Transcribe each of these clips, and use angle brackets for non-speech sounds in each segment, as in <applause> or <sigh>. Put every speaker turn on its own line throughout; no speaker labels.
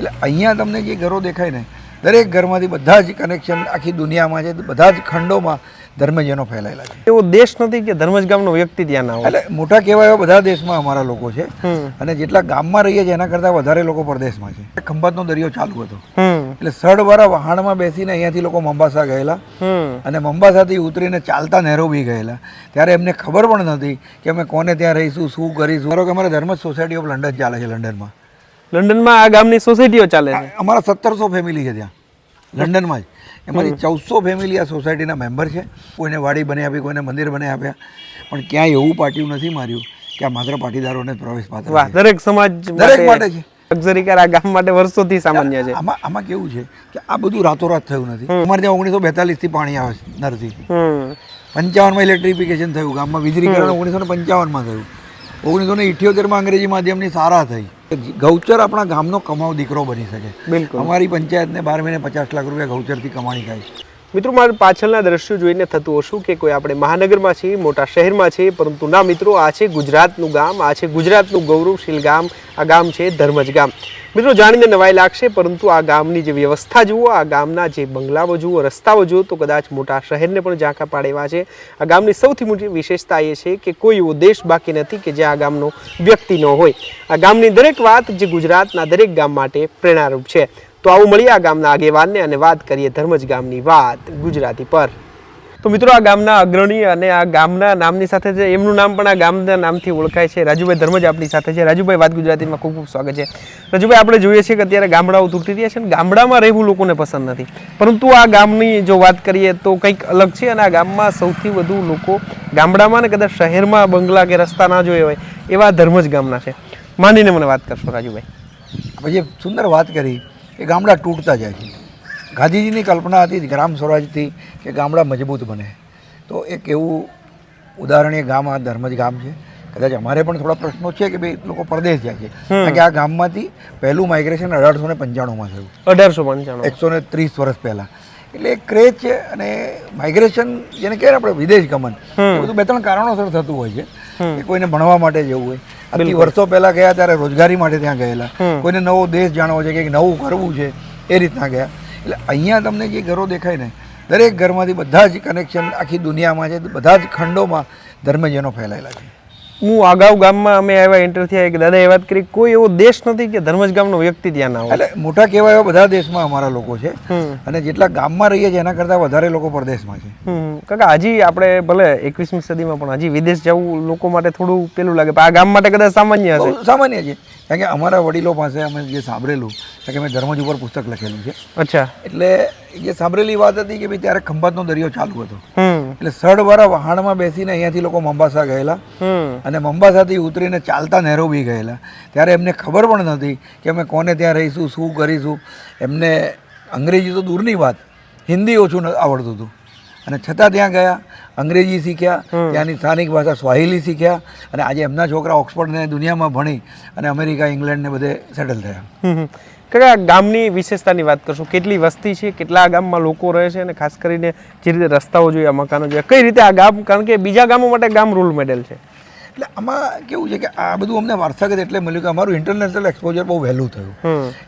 એટલે અહીંયા તમને જે ઘરો દેખાય ને દરેક ઘરમાંથી બધા જ કનેક્શન આખી દુનિયામાં છે. બધા જ ખંડોમાં ધર્મજનો ફેલાયેલા છે.
એવો દેશ નથી કે ધર્મજ ગામનો વ્યક્તિ ત્યાં ના હોય.
એટલે મોટા કહેવાય એવા બધા દેશમાં અમારા લોકો છે. અને જેટલા ગામમાં રહીએ છીએ એના કરતાં વધારે લોકો પરદેશમાં છે. ખંભાતનો દરિયો ચાલુ હતો. એટલે સડવાળા વહાણમાં બેસીને અહીંયાથી લોકો મંબાસા ગયેલા. અને મંબાસાથી ઉતરીને ચાલતા નહેરોબી ગયેલા. ત્યારે એમને ખબર પણ નથી કે અમે કોને ત્યાં રહીશું શું કરીશું. ધારો કે અમારે ધર્મ સોસાયટી ઓફ લંડન ચાલે છે લંડનમાં
લંડનમાં આ ગામની સોસાયટીઓ ચાલે છે.
અમારા સત્તરસો ફેમિલી છે ત્યાં. લંડનમાં જ. એમાંથી ચૌદસો ફેમિલી આ સોસાયટીના મેમ્બર છે. કોઈને વાડી બની આપી કોઈને મંદિર બની આપ્યા. પણ ક્યાંય એવું પાટિયું નથી માર્યું કે આ માત્ર પાટીદારોને પ્રવેશ પાત્ર
વાહ દરેક સમાજ
દરેક માટે છે.
લક્ઝરી કાર આ ગામ માટે વર્ષોથી સામાન્ય છે.
આમાં આમાં કેવું છે કે આ બધું રાતોરાત થયું નથી. અમારે ત્યાં ઓગણીસો બેતાલીસથી પાણી આવે છે નરથી પંચાવનમાં ઇલેક્ટ્રિફિકેશન થયું ગામમાં વીજળીકરણ ઓગણીસો ને પંચાવનમાં થયું. ઓગણીસો ને ઇઠ્યોતેરમાં અંગ્રેજી માધ્યમની સારા થઈ. ગૌચર આપણા ગામનો કમાવ દીકરો બની શકે.
બિલકુલ.
અમારી પંચાયતને બાર મહિને પચાસ લાખ રૂપિયા ગૌચરથી કમાણી થાય
મિત્રો મારે પાછળના દ્રશ્યો જોઈને થતું હશું કે કોઈ આપણે મહાનગરમાં છીએ મોટા શહેરમાં છીએ પરંતુ ના મિત્રો આ છે ગુજરાતનું ગામ આ છે ગુજરાતનું ગૌરવશીલ ગામ આ ગામ છે ધર્મજ ગામ. મિત્રો જાણીને નવાઈ લાગશે, પરંતુ આ ગામની જે વ્યવસ્થા જુઓ, આ ગામના જે બંગલાઓ જુઓ, રસ્તાઓ જુઓ, તો કદાચ મોટા શહેરને પણ ઝાંખા પાડે એવા છે. આ ગામની સૌથી મોટી વિશેષતા એ છે કે કોઈ એવો દેશ બાકી નથી કે જ્યાં આ ગામનો વ્યક્તિ ન હોય. આ ગામની દરેક વાત જે ગુજરાતના દરેક ગામ માટે પ્રેરણારૂપ છે. તો આવું મળીએ આ ગામના આગેવાનને અને વાત કરીએ ધર્મજ ગામની વાત ગુજરાતી પર. તો મિત્રો આ ગામના અગ્રણી અને આ ગામના નામની સાથે છે, એમનું નામ પણ આ ગામના નામથી ઓળખાય છે. રાજુભાઈ ધર્મજ આપણી સાથે છે. રાજુભાઈ, વાત ગુજરાતીમાં ખૂબ ખૂબ સ્વાગત છે. રાજુભાઈ, આપણે જોઈએ છીએ કે અત્યારે ગામડાઓ તૂટી રહ્યા છે અને ગામડામાં રહેવું લોકોને પસંદ નથી. પરંતુ આ ગામની જો વાત કરીએ તો કંઈક અલગ છે અને આ ગામમાં સૌથી વધુ લોકો ગામડામાં ને કદાચ શહેરમાં બંગલા કે રસ્તા ના જોયા હોય એવા ધર્મજ ગામના છે. માનીને મને વાત કરશો રાજુભાઈ.
પછી સુંદર વાત કરી કે ગામડા તૂટતા જાય છે. ગાંધીજીની કલ્પના હતી ગ્રામ સ્વરાજથી કે ગામડા મજબૂત બને. તો એક એવું ઉદાહરણીય ગામ આ ધર્મજ ગામ છે. કદાચ અમારે પણ થોડા પ્રશ્નો છે કે ભાઈ લોકો પરદેશ જાય છે. કારણ કે આ ગામમાંથી પહેલું માઇગ્રેશન અઢારસો ને પંચાણુંમાં થયું.
અઢારસો પંચાણું.
એકસો ને ત્રીસ વર્ષ પહેલાં. એટલે એક ક્રેઝ છે અને માઇગ્રેશન જેને કહેવાય ને આપણે વિદેશ ગમન એ બધું બે ત્રણ કારણોસર થતું હોય છે. કે કોઈને ભણવા માટે જવું હોય. આજથી વર્ષો પહેલાં ગયા ત્યારે રોજગારી માટે ત્યાં ગયેલા. કોઈને નવો દેશ જાણવો છે કે નવું કરવું છે એ રીતના ગયા. એટલે અહીંયા તમને જે ઘરો દેખાય ને, દરેક ઘરમાંથી બધા જ કનેક્શન આખી દુનિયામાં છે, બધા જ ખંડોમાં ધર્મજનો ફેલાયેલા છે.
હું અગાઉ ગામમાં અમે આવ્યા એન્ટર થયા કે દાદા એ વાત કરી કોઈ એવો દેશ નથી કે ધર્મજ ગામનો વ્યક્તિ ત્યાં ના હોય.
એટલે મોટા કહેવાય એવા બધા દેશમાં અમારા લોકો છે. અને જેટલા ગામમાં રહીએ છીએ એના કરતાં વધારે લોકો પરદેશમાં છે.
કાકા હજી આપણે ભલે એકવીસમી સદીમાં પણ હજી વિદેશ જવું લોકો માટે થોડું પેલું લાગે પણ આ ગામ માટે કદાચ સામાન્ય હશે.
સામાન્ય છે. કારણ કે અમારા વડીલો પાસે અમે જે સાંભળેલું કે મેં ધર્મજ ઉપર પુસ્તક લખેલું છે.
અચ્છા.
એટલે જે સાંભળેલી વાત હતી કે ભાઈ ત્યારે ખંભાતનો દરિયો ચાલુ હતો. એટલે સડવાળા વહાણમાં બેસીને અહીંયાથી લોકો મંબાસા ગયેલા. અને મંબાસાથી ઉતરીને ચાલતા નહેરોબી ગયેલા. ત્યારે એમને ખબર પણ નથી કે અમે કોને ત્યાં રહીશું શું કરીશું. એમને અંગ્રેજી તો દૂરની વાત. હિન્દી ઓછું આવડતું હતું. અને છતાં ત્યાં ગયા અંગ્રેજી શીખ્યા ત્યાંની સ્થાનિક ભાષા સ્વાહિલી શીખ્યા. અને આજે એમના છોકરા ઓક્સફર્ડને દુનિયામાં ભણી અને અમેરિકા ઇંગ્લેન્ડને બધે સેટલ થયા.
આ ગામની વિશેષતાની વાત કરશું? કેટલી વસ્તી છે? કેટલા ગામમાં લોકો રહે છે? અને ખાસ કરીને જે રીતે રસ્તાઓ જોઈએ મકાનો જોઈએ કઈ રીતે આ ગામ? કારણ કે બીજા ગામો માટે ગામ રોલ મેડલ છે.
એટલે આમાં કેવું છે કે આ બધું અમને વારસાગત એટલે મળ્યું કે અમારું ઇન્ટરનેશનલ એક્સપોઝર બહુ વહેલું થયું.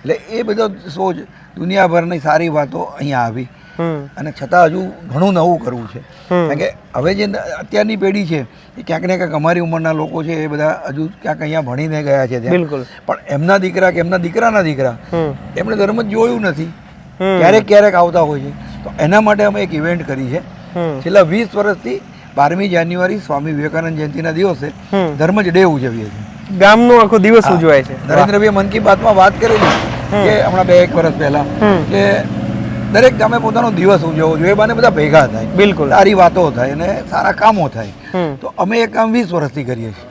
એટલે એ બધો સોચ દુનિયાભરની સારી વાતો અહીંયા આવી. અને છતાં હજુ ઘણું નવું કરવું છે. કારણ કે હવે જે અત્યારની પેઢી છે એ ક્યાંક ને ક્યાંક અમારી ઉંમરના લોકો છે એ બધા હજુ ક્યાંક અહીંયા ભણીને ગયા છે
બિલકુલ.
પણ એમના દીકરા કે એમના દીકરાના દીકરા એમણે ધર્મ જ જોયું નથી. ક્યારેક ક્યારેક આવતા હોય છે. તો એના માટે અમે એક ઇવેન્ટ કરી છે. છેલ્લા વીસ વર્ષથી બારમી જાન્યુઆરી સ્વામી વિવેકાનંદ જયંતિના દિવસે. ધર્મ જ ડે ઉજવીએ છીએ.
ગામનો આખો દિવસ ઉજવાય છે.
નરેન્દ્રભાઈ મન કી બાતમાં વાત કરેલી કે હમણાં બે એક વર્ષ પહેલા કે દરેક ગામે પોતાનો દિવસ ઉજવવો જોઈએ બાને બધા ભેગા થાય
બિલકુલ.
સારી વાતો થાય અને સારા કામો થાય. તો અમે એ કામ વીસ વર્ષથી કરીએ છીએ.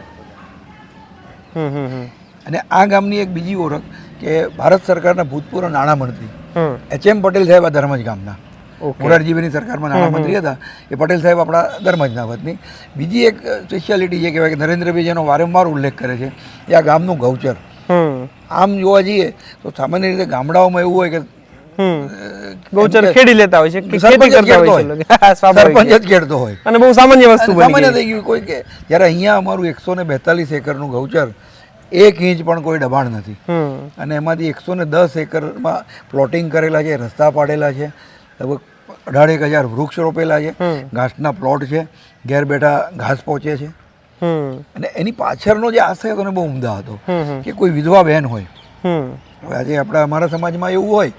અને આ ગામની એક બીજી ઓળખ કે ભારત સરકારના ભૂતપૂર્વ નાણામંત્રી એચ એમ પટેલ સાહેબ આ ધર્મજ ગામના. મોરારજીભાઈની સરકારમાં નાણામંત્રી હતા. એ પટેલ સાહેબ આપણા ધર્મજના વતની બીજી એક સ્પેશિયાલિટી જે કહેવાય કે નરેન્દ્રભાઈ જેનો વારંવાર ઉલ્લેખ કરે છે એ આ ગામનું ગૌચર. આમ જોવા જઈએ તો સામાન્ય રીતે ગામડાઓમાં એવું હોય કે
ગૌચર ખેડી લેતા હોય છે કે ખેતી કરતા હોય છે <laughs>
સરપંચ જ ખેડતો હોય.
અને બહુ સામાન્ય વસ્તુ બની
સામાન્ય થઈ ગયું કોઈ કે જ્યારે અહીંયા અમારું એકસો ને બેતાલીસ એકરનું ગૌચર એક ઇંચ પણ કોઈ દબાણ નથી. અને એમાંથી એકસો ને દસ એકરમાં પ્લોટિંગ કરેલા છે રસ્તા પાડેલા છે લગભગ અઢારેક હજાર વૃક્ષ રોપેલા છે ઘાસના પ્લોટ છે ઘેર બેઠા ઘાસ પહોંચે છે.
હમ.
અને એની પાછળનો જે આશય હતો ને બહુ ઉમદા હતો. કે કોઈ વિધવા બહેન હોય. આજે આપણા અમારા સમાજમાં એવું હોય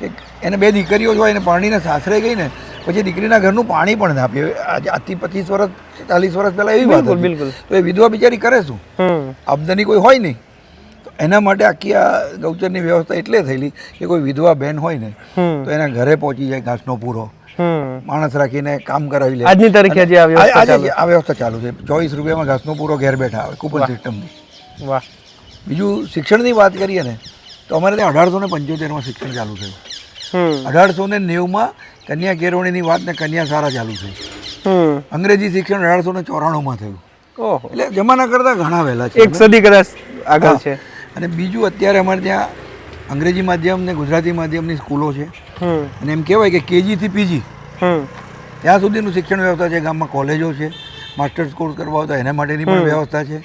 કે એને બે દીકરીઓ જો હોય એને પરણીને સાસરે ગઈ ને પછી દીકરીના ઘરનું પાણી પણ ના પીવે આજે આજથી પચીસ વર્ષ ચાલીસ વર્ષ પહેલાં એવી વાત
બિલકુલ,
તો એ વિધવા બિચારી કરે શું? આમદની કોઈ હોય નહીં. તો એના માટે આખી આ ગૌચરની વ્યવસ્થા એટલે થયેલી કે કોઈ વિધવા બેન હોય ને તો એના ઘરે પહોંચી જાય ઘાસનો પૂરો.
હમ.
માણસ રાખીને કામ કરાવી લે.
આજની તારીખે જે આ
આ-
વ્યવસ્થા
આજે
ચાલુ?
આ વ્યવસ્થા ચાલુ છે. ચોવીસ રૂપિયામાં ઘાસનો પૂરો ઘેર બેઠા આવે કૂપન સિસ્ટમની
વાહ.
બીજું શિક્ષણની વાત કરીએ ને તો અમારે ત્યાં અઢારસો ને પંચોતેરમાં શિક્ષણ ચાલુ થયું. અઢારસો ને નેવુંમાં કન્યા કેળવણીની વાત ને કન્યા સારા ચાલુ થઈ. અંગ્રેજી શિક્ષણ અઢારસો ને ચોરાણુંમાં થયું. એટલે જમાના કરતાં ઘણા વહેલા છે.
એક સદી કદાચ આગળ છે.
અને બીજું અત્યારે અમારે ત્યાં અંગ્રેજી માધ્યમ ને ગુજરાતી માધ્યમની સ્કૂલો છે. અને એમ કહેવાય કે કેજીથી પીજી.
હમ.
ત્યાં સુધીનું શિક્ષણ વ્યવસ્થા છે. ગામમાં કોલેજો છે. માસ્ટર્સ કોર્સ કરવા હોય એના માટેની પણ વ્યવસ્થા છે.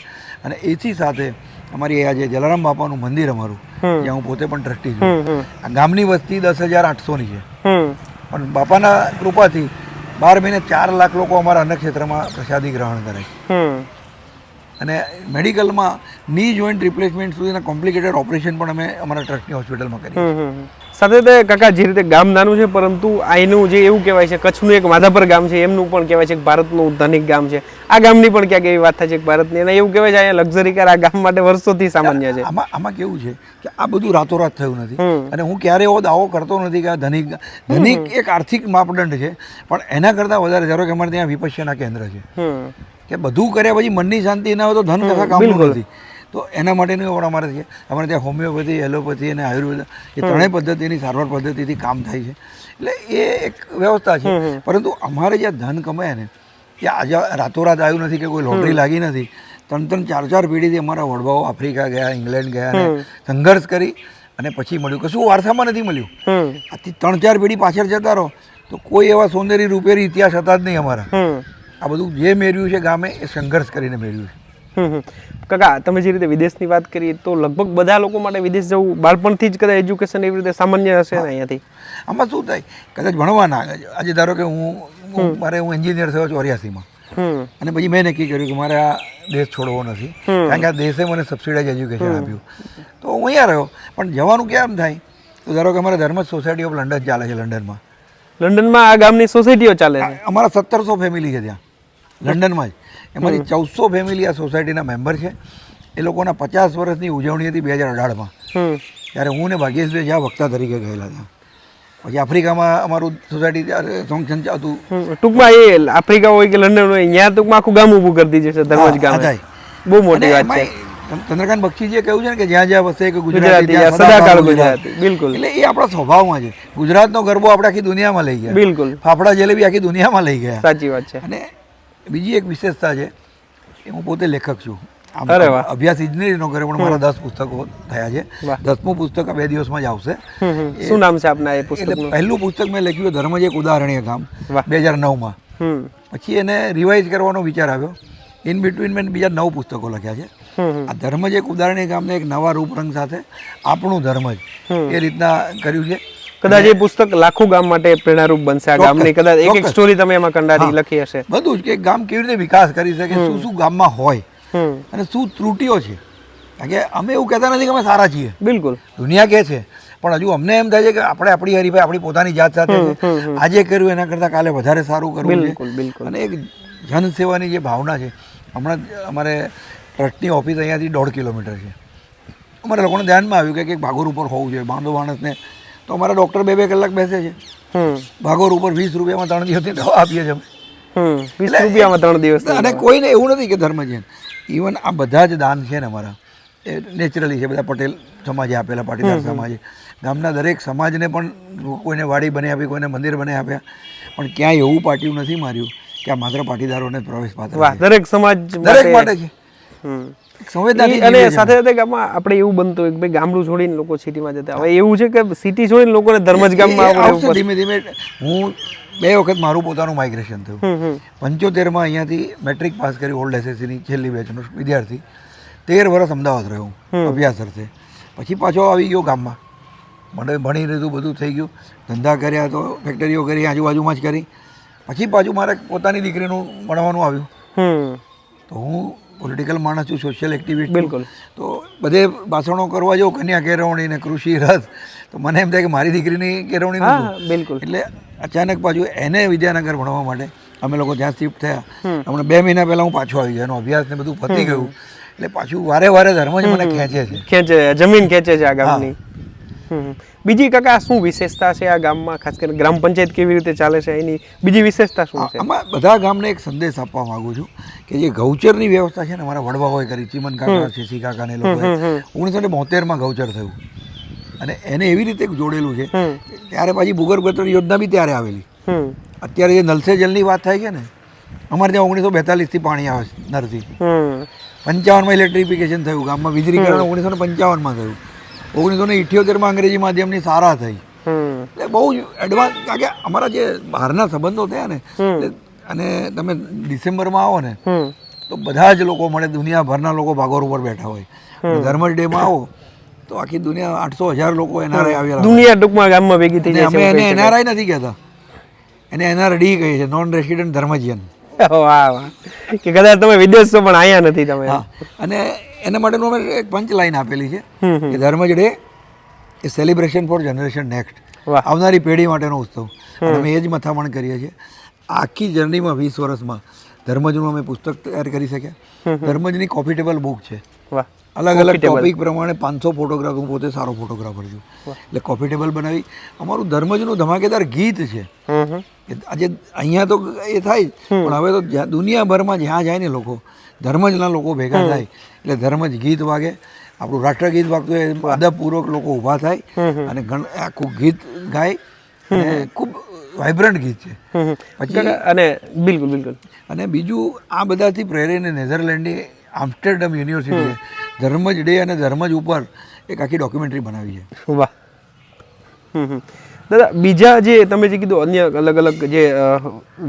અને એથી સાથે અમારી આજે જલારામ બાપાનું મંદિર અમારું. જ્યાં હું પોતે પણ ટ્રસ્ટી છું. આ ગામની વસ્તી દસ હજાર આઠસોની છે. પણ બાપાના કૃપાથી બાર મહિને ચાર લાખ લોકો અમારા અન્ય ક્ષેત્રમાં પ્રસાદી ગ્રહણ કરે છે. અને મેડિકલમાં ની જોઈન્ટ રિપ્લેસમેન્ટ સુધીના કોમ્પ્લિકેટેડ ઓપરેશન પણ અમે અમારા ટ્રસ્ટની હોસ્પિટલમાં કરીએ
હમ. સાથે તે કાકા જે રીતે ગામ નાનું છે પરંતુ અહીંનું જે એવું કહેવાય છે કચ્છનું એક માધાપર ગામ છે એમનું પણ કહેવાય છે કે ભારતનું ધનિક ગામ છે. આ ગામની પણ ક્યાંક એવી વાત થાય છે કે ભારતની અને એવું કહેવાય છે અહીંયા લક્ઝરી કાર આ ગામ માટે વર્ષોથી સામાન્ય છે.
આમાં આમાં કેવું છે કે આ બધું રાતોરાત થયું નથી. અને હું ક્યારે એવો દાવો કરતો નથી કે આ ધનિક ધનિક એક આર્થિક માપદંડ છે પણ એના કરતાં વધારે ધારો કે અમારે ત્યાં વિપક્ષના કેન્દ્ર છે. કે બધું કર્યા પછી મનની શાંતિ ના હોય તો ધન કશા કામ નથી. તો એના માટેનું પણ અમારે છે. અમારે ત્યાં હોમિયોપેથી એલોપેથી અને આયુર્વેદ એ ત્રણેય પદ્ધતિની સારવાર પદ્ધતિથી કામ થાય છે. એટલે એ એક વ્યવસ્થા છે. પરંતુ અમારે જ્યાં ધન કમાય ને એ આજે રાતોરાત આવ્યું નથી કે કોઈ લોટરી લાગી નથી. ત્રણ ત્રણ ચાર ચાર પેઢીથી અમારા વડવાઓ આફ્રિકા ગયા ઇંગ્લેન્ડ ગયા અને સંઘર્ષ કરી અને પછી મળ્યું. કશું વારસામાં નથી મળ્યું. આથી ત્રણ ચાર પેઢી પાછળ જતા રહો તો કોઈ એવા સૌંદર્ય રૂપેરી ઇતિહાસ હતા જ નહીં અમારા. આ બધું જે મેળવ્યું છે ગામે એ સંઘર્ષ કરીને મેળવ્યું છે.
કાકા તમે જે રીતે વિદેશની વાત કરી તો લગભગ બધા લોકો માટે વિદેશ જવું બાળપણથી જ કદાચ એજ્યુકેશન એવી રીતે સામાન્ય હશે ને અહીંયાથી?
આમાં શું થાય? કદાચ ભણવાના આજે ધારો કે હું મારે હું એન્જિનિયર થયો ચોર્યાસીમાં અને પછી મેં નક્કી કર્યું કે મારે આ દેશ છોડવો નથી. કારણ કે આ દેશે મને સબસિડાઇઝ એજ્યુકેશન આપ્યું. તો હું અહીંયા રહ્યો. પણ જવાનું કેમ થાય? તો ધારો કે અમારે ધર્મ સોસાયટી ઓફ લંડન ચાલે છે લંડનમાં
લંડનમાં આ ગામની સોસાયટીઓ ચાલે છે?
અમારા સત્તરસો ફેમિલી છે ત્યાં. લંડનમાં જ એમાંથી ચૌદસો ફેમિલી આ સોસાયટીના મેમ્બર છે. એ લોકોના પચાસ વર્ષની ઉજવણી હતી બે હજાર અઢારમાં. ત્યારે હું ને ભાગ્યેશભાઈ જ્યાં વક્તા તરીકે ગયેલા હતા. પછી આફ્રિકામાં અમારું સોસાયટી ફંક્શન હતું.
ટૂંકમાં એ આફ્રિકા હોય કે લંડન હોય ત્યાં ટૂંકમાં આખું ગામ ઊભું કરી દીધું છે ધર્મજ ગામ.
થાય.
બહુ મોટી વાત છે.
ચંદ્રકાંત બક્ષીજીએ કહ્યું છે ને કે જ્યાં જ્યાં વસે કે
ગુજરાતી, સદાકાળ ગુજરાતી. બિલકુલ.
એટલે એ આપણા સ્વભાવમાં છે. ગુજરાતનો ગરબો આપણે આખી દુનિયામાં લઈ ગયા.
બિલકુલ.
ફાફડા જલેબી આખી દુનિયામાં લઈ ગયા.
સાચી વાત છે.
અને બીજી એક વિશેષતા છે કે હું પોતે લેખક છું. અભ્યાસ ઇજનેરીનો કર્યો પણ મારા દસ પુસ્તકો થયા છે. દસમું પુસ્તક આ બે દિવસમાં જ આવશે.
શું નામ છે આપના એ પુસ્તક
પહેલું પુસ્તક મેં લખ્યું ધર્મ જ એક ઉદાહરણીય કામ બે હજાર નવમાં. પછી એને રિવાઇઝ કરવાનો વિચાર આવ્યો. ઇન બિટવીન મેં બીજા નવ પુસ્તકો લખ્યા છે. આ ધર્મ જ એક ઉદાહરણીય કામને એક નવા રૂપરંગ સાથે આપણું ધર્મ જ એ રીતના કર્યું છે.
કદાચ એ પુસ્તક લાખો ગામ માટે પ્રેરણારૂપ બનશે આ ગામની. કદાચ એક એક સ્ટોરી તમે એમાં કંડારી લખી હશે.
બધું જ કે ગામ કેવી રીતે વિકાસ કરી શકે શું શું ગામમાં હોય અને શું ત્રુટીઓ છે. કારણ કે અમે એવું કહેતા નથી કે અમે સારા છીએ.
બિલકુલ.
દુનિયા કહે છે પણ હજુ અમને એમ થાય છે કે આપણે આપણી હરીફાઈ આપણી પોતાની જાત સાથે આજે કર્યું એના કરતાં કાલે વધારે સારું કરવું
બિલકુલ, બિલકુલ.
અને એક જનસેવાની જે ભાવના છે હમણાં અમારે ટ્રસ્ટની ઓફિસ અહીંયાથી દોઢ કિલોમીટર છે. અમારા લોકોને ધ્યાનમાં આવ્યું કે કંઈક ભાગોર ઉપર હોવું જોઈએ. બાંધો માણસને તો અમારા ડૉક્ટર બે બે કલાક બેસે છે. ભાગોર ઉપર વીસ રૂપિયામાં ત્રણ દિવસની દવા આપીએ છીએ અમે.
વીસ રૂપિયામાં ત્રણ દિવસ
અને કોઈને એવું નથી કે ધર્મ છે. ઇવન આ બધા જ દાન છે ને અમારા. એ નેચરલી છે બધા પટેલ સમાજે આપેલા પાટીદાર સમાજે. ગામના દરેક સમાજને પણ કોઈને વાડી બની આપી કોઈને મંદિર બની આપ્યા. પણ ક્યાંય એવું પાટિયું નથી માર્યું કે આ માત્ર પાટીદારોને પ્રવેશ પાત્ર
દરેક સમાજ
દરેક માટે છે.
અને સાથે સાથે ગામમાં આપણે એવું બનતું હોય કે ભાઈ ગામડું છોડીને લોકો સિટીમાં જતા હવે એવું છે કે સિટી છોડીને લોકોને ધર્મ
જ
ગામમાં
આવશે ધીમે ધીમે. હું બે વખત મારું પોતાનું માઇગ્રેશન થયું. પંચોતેરમાં અહીંયાથી મેટ્રિક પાસ કરી ઓલ્ડ એસએસસીની છેલ્લી બેચનો વિદ્યાર્થી. તેર વર્ષ અમદાવાદ રહ્યો અભ્યાસ અર્થે પછી પાછો આવી ગયો ગામમાં. મને ભણી લીધું બધું થઈ ગયું. ધંધા કર્યા તો ફેક્ટરીઓ કરી આજુબાજુમાં જ કરી. પછી પાછું મારે પોતાની દીકરીનું ભણવાનું આવ્યું. તો હું પોલિટિકલ માણસ છું સોશિયલ એક્ટિવિસ્ટ
બિલકુલ.
તો બધે ભાષણો કરવા જાઉં કન્યા કેળવણી ને કૃષિ રથ. તો મને એમ થાય કે મારી દીકરીની કેળવણી
બિલકુલ.
એટલે અચાનક પાછું એને વિદ્યાનગર ભણવા માટે અમે લોકો જ્યાં શિફ્ટ થયા હમણાં બે મહિના પહેલાં હું પાછો આવી ગયો. એનો અભ્યાસ ને બધું પતી ગયું. એટલે પાછું વારે વારે ધર્મ જ મને ખેંચે છે.
ખેંચે જમીન ખેંચે છે આ ગામની. હમ. બીજી કાકા શું વિશેષતા છે આ ગામમાં? ખાસ કરીને ગ્રામ પંચાયત કેવી રીતે ચાલે છે? એની બીજી વિશેષતા શું છે?
આમાં બધા ગામને એક સંદેશ આપવા માંગુ છું કે જે ગૌચરની વ્યવસ્થા છે ને અમારા વડવાઓએ કરી ચીમન કાકા શશી કાકા ને લોકોએ ઓગણીસો ને બોતેરમાં ગૌચર થયું. અને એને એવી રીતે જોડેલું છે ત્યારે પાછી ભૂગર્ભ યોજના બી ત્યારે આવેલી. અત્યારે જે નલસે જલની વાત થાય છે ને અમારે ત્યાં ઓગણીસો બેતાલીસથી પાણી આવે છે
નરથી.
પંચાવનમાં ઇલેક્ટ્રિફિકેશન થયું ગામમાં વીજળીકરણ ઓગણીસો ને પંચાવનમાં થયું. ઓગણીસો ને ઇઠ્યોતેરમાં અંગ્રેજી માધ્યમની સારા થઈ. એટલે બહુ એડવાન્સ કારણ કે અમારા જે બહારના સંબંધો થયા ને અને તમે ડિસેમ્બરમાં આવો ને તો બધા જ લોકો મળે દુનિયાભરના લોકો ભાગોર ઉપર બેઠા હોય. ધર્મલ ડેમાં આવો તો આખી દુનિયા આઠસો હજાર લોકો એનઆરઆઈ આવેલા હોય.
દુનિયા ટૂંકમાં ગામમાં ભેગી થઈ
અમે એને એનઆરઆઈ નથી કહેતા. એને એનઆરડી કહે છે નોન રેસિડન્ટ ધર્મજીયન
કે કદાચ તમે વિદેશ છો પણ અહીંયા નથી તમે.
અને એના માટેનું અમે એક પંચ લાઈન આપેલી છે કે ધર્મ Dharmaj day a celebration for generation next આવનારી પેઢી માટેનો ઉત્સવ. અમે એ જ મથામણ કરીએ છીએ. આખી જર્નીમાં વીસ વર્ષમાં ધર્મજનું અમે પુસ્તક તૈયાર કરી શક્યા. ધર્મજની કોફિટેબલ બુક છે.
વાહ.
અલગ અલગ ટોપિક પ્રમાણે પાંચસો ફોટોગ્રાફ હું પોતે સારો ફોટોગ્રાફર છું. એટલે કોફી ટેબલ બનાવી. અમારું ધર્મજનું ધમાકેદાર ગીત છે. આજે અહીંયા તો એ થાય પણ હવે તો દુનિયાભરમાં જ્યાં જાય ને લોકો ધર્મજના લોકો ભેગા થાય. એટલે ધર્મજ ગીત વાગે. આપણું રાષ્ટ્રગીત વાગતું હોય અદબપૂર્વક લોકો ઊભા થાય અને આખું ગીત ગાય અને ખૂબ વાઇબ્રન્ટ ગીત છે. પછી
અને બિલકુલ બિલકુલ.
અને બીજું આ બધાથી પ્રેરીને નેધરલેન્ડની આમ્સ્ટરડમ યુનિવર્સિટીએ ધર્મજ ડે અને ધર્મજ ઉપર એક આખી ડોક્યુમેન્ટરી બનાવી છે.
વાહ. દાદા બીજા જે તમે જે કીધું અન્ય અલગ અલગ જે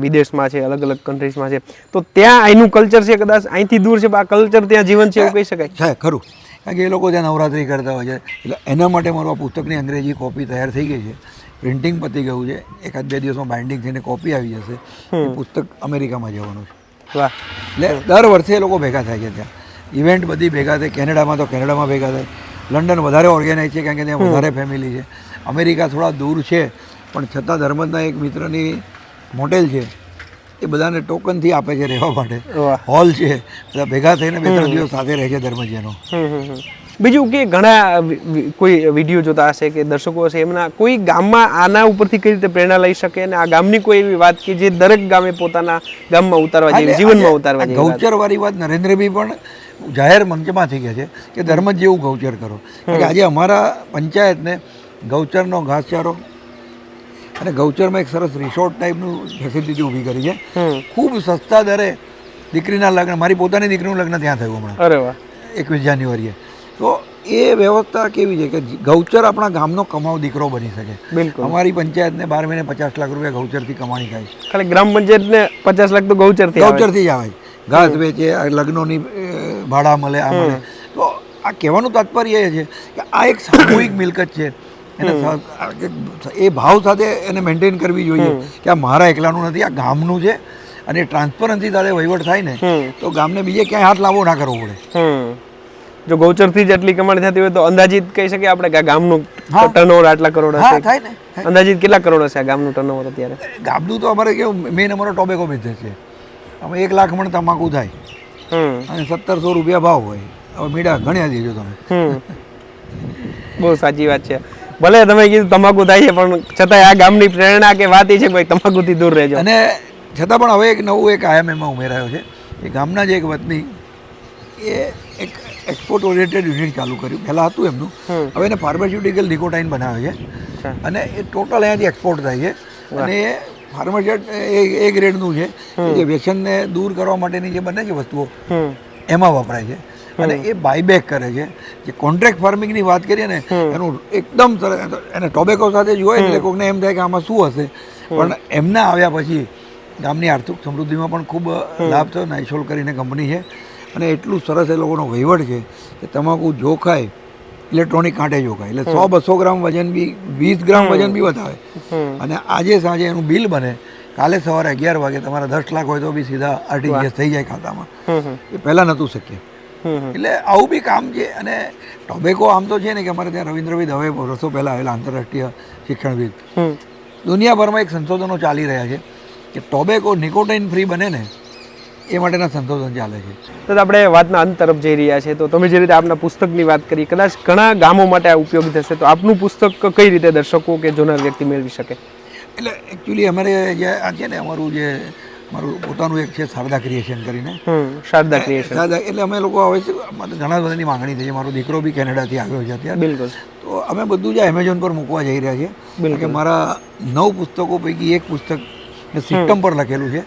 વિદેશમાં છે અલગ અલગ કન્ટ્રીઝમાં છે તો ત્યાં અહીંનું કલ્ચર છે કદાચ? અહીંથી દૂર છે આ કલ્ચર ત્યાં જીવન છે એવું કહી શકાય?
છે ખરું. કારણ કે એ લોકો ત્યાં નવરાત્રિ કરતા હોય છે એટલે એના માટે મારું આ પુસ્તકની અંગ્રેજી કોપી તૈયાર થઈ ગઈ છે. પ્રિન્ટિંગ પતી ગયું છે. એકાદ બે દિવસમાં બાઇન્ડિંગ થઈને કોપી આવી જશે. એ પુસ્તક અમેરિકામાં જવાનું છે.
વાહ.
એટલે દર વર્ષે એ લોકો ભેગા થાય છે ત્યાં. ઇવેન્ટ બધી ભેગા થાય. કેનેડામાં તો કેનેડામાં ભેગા થાય. લંડન વધારે ઓર્ગેનાઇઝ છે કારણ કે ત્યાં વધારે ફેમિલી છે. અમેરિકા થોડા દૂર છે પણ છતાં ધર્મદના એક મિત્રની મોટેલ છે. એ બધાને ટોકનથી આપે છે રહેવા માટે. હોલ છે. બધા ભેગા થઈને બે ત્રણ દિવસ સાથે રહે છે ધર્મજીનો.
બીજું કે ઘણા કોઈ વીડિયો જોતા હશે કે દર્શકો હશે એમના કોઈ ગામમાં આના ઉપરથી કઈ રીતે પ્રેરણા લઈ શકે અને આ ગામની કોઈ એવી વાત કે જે દરેક ગામે પોતાના ગામમાં ઉતારવા જેવી જીવનમાં ઉતારવા જેવી વાત.
ગૌચર વાળી વાત નરેન્દ્રભાઈ પણ જાહેર મંચમાંથી કહે છે કે ધર્મ જેવું ગૌચર કરો. કે આજે અમારા પંચાયતને ગૌચરનો ઘાસચારો અને ગૌચરમાં એક સરસ રિસોર્ટ ટાઈપનું ફેસિલિટી ઊભી કરી છે. ખૂબ સસ્તા દરે દીકરીના લગ્ન મારી પોતાની દીકરીનું લગ્ન ત્યાં થયું હમણાં. એકવીસ જાન્યુઆરીએ. તો એ વ્યવસ્થા કેવી છે કે ગૌચર આપણા ગામનો કમાવ દીકરો બની શકે.
બિલકુલ.
અમારી પંચાયતને બાર મહિને પચાસ લાખ રૂપિયા ગૌચરથી કમાણી થાય
ખાલી ગ્રામ પંચાયતને પચાસ લાખ તો ગૌચરથી
ગૌચરથી જ આવે ઘાસ વેચે લગ્નોની ભાડા મળે આ મળે. તો આ કહેવાનું તાત્પર્ય એ છે કે આ એક સામૂહિક મિલકત છે. એને એ ભાવ સાથે એને મેન્ટેન કરવી જોઈએ કે આ મારા એકલાનું નથી આ ગામનું છે. અને ટ્રાન્સપરન્સી સાથે વહીવટ થાય ને તો ગામને બીજે ક્યાંય હાથ લાવવો ના કરવો પડે.
જો ગૌચરથી જ એટલી કમાણી થતી હોય તો અંદાજિત કહી શકીએ આપણે કે ગામનું. ટર્નઓવર આટલા કરોડ હશે?
થાય ને
અંદાજિત કેટલા કરોડ હશે આ ગામનું ટર્નઓવર અત્યારે?
ગામનું તો અમારે કેવું મેન અમારો ટોબેકો બિઝનેસ છે. અમે એક લાખ મણ તમાકુ થાય. અને સત્તરસો રૂપિયા ભાવ હોય. હવે મીડા ગણ્યા દેજો તમે.
બહુ સાચી વાત છે. ભલે તમે કીધું તમાકુ થાય છે પણ છતાંય આ ગામની પ્રેરણા કે વાત એ છે ભાઈ તમાકુથી દૂર રહેજો.
અને છતાં પણ હવે એક નવું એક આયામ એમાં ઉમેરાયો છે. એ ગામના જ એક વતની એ એક એક્સપોર્ટ ઓરિએન્ટેડ યુનિટ ચાલુ કર્યું. પહેલાં હતું એમનું. હવે એને ફાર્માસ્યુટિકલ નિકોટાઇન બનાવે છે. અને એ ટોટલ અહીંયાથી એક્સપોર્ટ થાય છે. અને એ એ એ ગ્રેડનું છે. જે વ્યસનને દૂર કરવા માટેની જે બને છે વસ્તુઓ એમાં વપરાય છે. અને એ બાયબેક કરે છે. જે કોન્ટ્રાક્ટ ફાર્મિંગની વાત કરીએ ને એનું એકદમ સરસ એને ટોબેકો સાથે જોઈએ એટલે કોઈને એમ થાય કે આમાં શું હશે. પણ એમના આવ્યા પછી ગામની આર્થિક સમૃદ્ધિમાં પણ ખૂબ લાભ થયો. નાઇસોલ કરીને કંપની છે. અને એટલું સરસ એ લોકોનો વહીવટ છે કે તમાકુ જો ખાય ઇલેક્ટ્રોનિક કાંટે જો ખાય એટલે સો બસો ગ્રામ વજન બી વીસ ગ્રામ વજન બી વધાવે અને આજે સાંજે એનું બિલ બને. કાલે સવારે અગિયાર વાગે તમારા દસ લાખ હોય તો બી સીધા આરટીજીએસ થઈ જાય ખાતામાં. એ પહેલાં નહોતું શક્ય. એટલે આવું બી કામ છે અને ટોબેકો આમ તો છે ને કે અમારે ત્યાં રવિન્દ્રભાઈ દવે વર્ષો પહેલાં આવેલા આંતરરાષ્ટ્રીય શિક્ષણવિદ. દુનિયાભરમાં એક સંશોધનો ચાલી રહ્યા છે કે ટોબેકો નિકોટાઇન ફ્રી બને ને એ માટેના સંશોધન ચાલે છે.
તો આપણે વાતના અંત તરફ જઈ રહ્યા છે. તો તમે જે રીતે આપના પુસ્તકની વાત કરી કદાચ ઘણા ગામો માટે આ ઉપયોગી થશે. તો આપનું પુસ્તક કઈ રીતે દર્શકો કે જોનાર વ્યક્તિ મેળવી શકે?
એટલે એકચ્યુઅલી અમારે જે આ છે ને અમારું જે મારું પોતાનું એક છે શારદા ક્રિએશન કરીને.
શારદા ક્રિએશન
શારદા એટલે અમે લોકો હવે ઘણા બધાની માંગણી થઈ છે. મારો દીકરો બી કેનેડાથી આવ્યો છે અત્યારે.
બિલકુલ.
તો અમે બધું જ એમેઝોન પર મૂકવા જઈ રહ્યા છીએ. કે મારા નવ પુસ્તકો પૈકી એક પુસ્તક સિસ્ટમ પર લખેલું છે.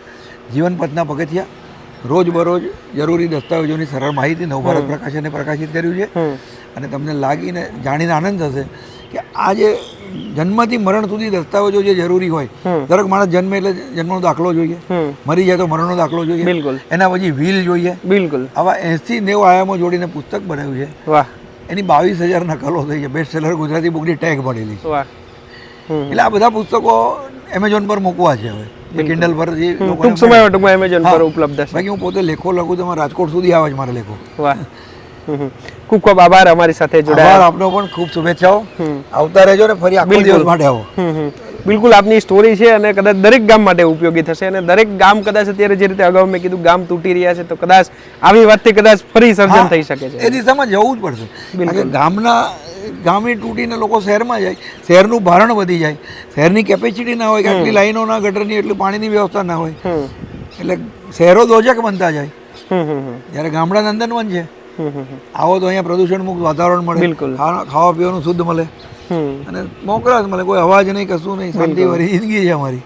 જીવન પથના પગથિયા રોજ બરોજ જરૂરી દસ્તાવેજોની સરળ માહિતી નવભારત પ્રકાશને પ્રકાશિત કર્યું છે. અને તમને લાગીને જાણીને આનંદ થશે કે આ જે જન્મથી મરણ સુધી દસ્તાવેજો જે જરૂરી હોય. દરેક માણસ જન્મે એટલે જન્મનો દાખલો જોઈએ. મરી જાય તો મરણનો દાખલો જોઈએ.
બિલકુલ.
એના પછી વ્હીલ જોઈએ.
બિલકુલ.
આવા એંસી નેવ આયામો જોડીને પુસ્તક બનાવ્યું છે.
વાહ.
એની બાવીસ હજાર નકલો થઈ છે. બેસ્ટ સેલર ગુજરાતી બુકની ટેગ મળેલી એટલે આ બધા પુસ્તકો એમેઝોન પર મૂકવા છે હવે. જે કિન્ડલ પર જે
ટૂંક સમયમાં ટૂંકમાં એમેઝોન પર ઉપલબ્ધ છે
બાકી હું પોતે લેખો લખું તો રાજકોટ સુધી આવે છે મારા લેખો.
વાહ. ખૂબ ખૂબ આભાર અમારી સાથે જોડાયા.
આપનો પણ ખૂબ શુભેચ્છાઓ. આવતા રહેજો ને ફરી આખો દિવસ માટે આવો.
બિલકુલ આપની સ્ટોરી છે અને કદાચ દરેક ગામ માટે ઉપયોગી થશે અને દરેક ગામ કદાચ અત્યારે જે રીતે અગાઉ મેં કીધું ગામ તૂટી રહ્યા છે તો કદાચ આવી વાતથી કદાચ ફરી સર્જન થઈ શકે છે.
એ દિશામાં જવું જ પડશે. ગામના ગામે તૂટીને લોકો શહેરમાં જાય શહેરનું ભારણ વધી જાય. શહેરની કેપેસિટી ના હોય કે આટલી લાઈનો ના ગટરની એટલી પાણીની વ્યવસ્થા ના હોય. એટલે શહેરો દોજક બનતા જાય. જ્યારે ગામડા નંદનવન છે. આવો તો અહીંયા પ્રદૂષણ મુક્ત વાતાવરણ મળે.
બિલકુલ.
ખાવા પીવાનું શુદ્ધ મળે. અને મોકળાશ મળે કોઈ અવાજ નહીં કશું નહીં શાંતિ ભરી જિંદગી છે અમારી.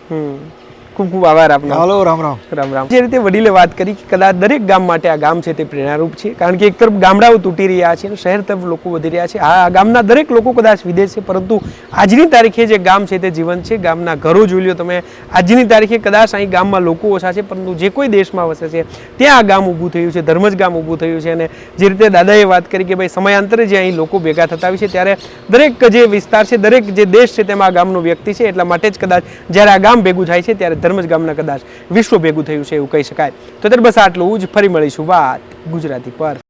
ખૂબ ખૂબ આભાર આપનો.
ચાલો રામ રામ.
રામ રામ. જે રીતે વડીલે વાત કરી કે કદાચ દરેક ગામ માટે આ ગામ છે તે પ્રેરણારૂપ છે કારણ કે એક તરફ ગામડાઓ તૂટી રહ્યા છે અને શહેર તરફ લોકો વધી રહ્યા છે. આ ગામના દરેક લોકો કદાચ વિદેશ છે પરંતુ આજની તારીખે જે ગામ છે તે જીવન છે. ગામના ઘરો જોઈ લો તમે. આજની તારીખે કદાચ અહીં ગામમાં લોકો ઓછા છે પરંતુ જે કોઈ દેશમાં વસે છે ત્યાં આ ગામ ઊભું થયું છે ધર્મજ ગામ ઊભું થયું છે. અને જે રીતે દાદાએ વાત કરી કે ભાઈ સમયાંતરે જે અહીં લોકો ભેગા થતા હોય છે ત્યારે દરેક જે વિસ્તાર છે દરેક જે દેશ છે તેમાં આ ગામનો વ્યક્તિ છે. એટલા માટે જ કદાચ જ્યારે આ ગામ ભેગું થાય છે ત્યારે ધર્મજ ગામના કદાચ વિશ્વ ભેગું થયું છે એવું કહી શકાય. તો ત્યારે બસ આટલું જ. ફરી મળીશું વાત ગુજરાતી પર.